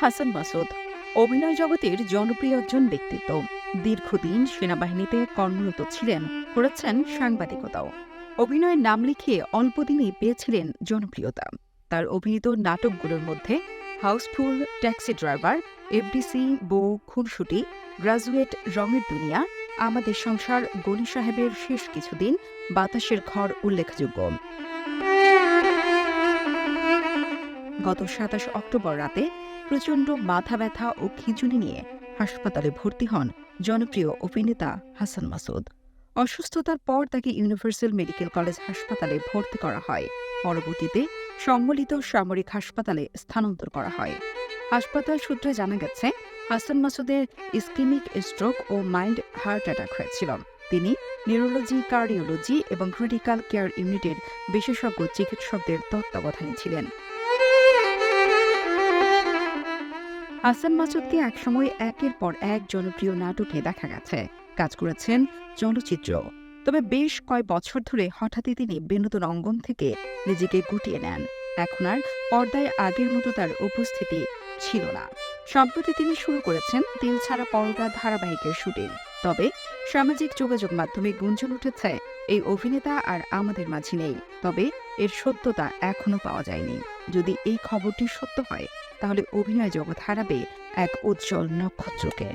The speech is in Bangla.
হাসান মাসুদ। অভিনয় জগতের জনপ্রিয় একজন ব্যক্তিত্ব। দীর্ঘদিন সেনাবাহিনীতে কর্মরত ছিলেন, করেছেন সাংবাদিকতাও। অভিনয়ের নাম লিখিয়ে অল্প দিনেই পেয়েছিলেন জনপ্রিয়তা। তার অভিনীত নাটকগুলোর মধ্যে হাউসফুল, ট্যাক্সি ড্রাইভার, এফডিসি, বউ, খুনসুটি, গ্রাজুয়েট, রঙের দুনিয়া, আমাদের সংসার গনি সাহেবের শেষ কিছুদিন, বাতাসের ঘর উল্লেখযোগ্য। গত সাতাশ অক্টোবর রাতে প্রচণ্ড মাথা ব্যথা ও খিঁচুনি নিয়ে হাসপাতালে ভর্তি হন জনপ্রিয় অভিনেতা হাসান মাসুদ। অসুস্থতার পর তাকে ইউনিভার্সাল মেডিকেল কলেজ হাসপাতালে ভর্তি করা হয়। পরবর্তীতে সম্মিলিত সামরিক হাসপাতালে স্থানান্তর করা হয়। হাসপাতাল সূত্রে জানা গেছে, হাসান মাসুদের ইস্কিমিক স্ট্রোক ও মাইল্ড হার্ট অ্যাটাক হয়েছিল। তিনি নিউরোলজি, কার্ডিওলজি এবং ক্রিটিক্যাল কেয়ার ইউনিটের বিশেষজ্ঞ চিকিৎসকদের তত্ত্বাবধানে ছিলেন। হাসান মাসুদকে একসময় একের পর এক জনপ্রিয় নাটকে দেখা গেছে। কাজ করেছেন চলচ্চিত্র। তবে বেশ কয় বছর ধরে হঠাৎই তিনি বিনোদন অঙ্গন থেকে নিজেকে গুটিয়ে নেন। এখন আর পর্দায় আগের মতো তার উপস্থিতি ছিল না। সম্প্রতি তিনি শুরু করেছেন তিল ছাড়া পরোটা ধারাবাহিকের শুটিং। তবে সামাজিক যোগাযোগ মাধ্যমে গুঞ্জন উঠেছে, এই অভিনেতা আর আমাদের মাঝে নেই। তবে এর সত্যতা এখনও পাওয়া যায়নি। যদি এই খবরটি সত্য হয়, তাহলে অভিনয় জগৎ হারাবে এক উজ্জ্বল নক্ষত্রকে।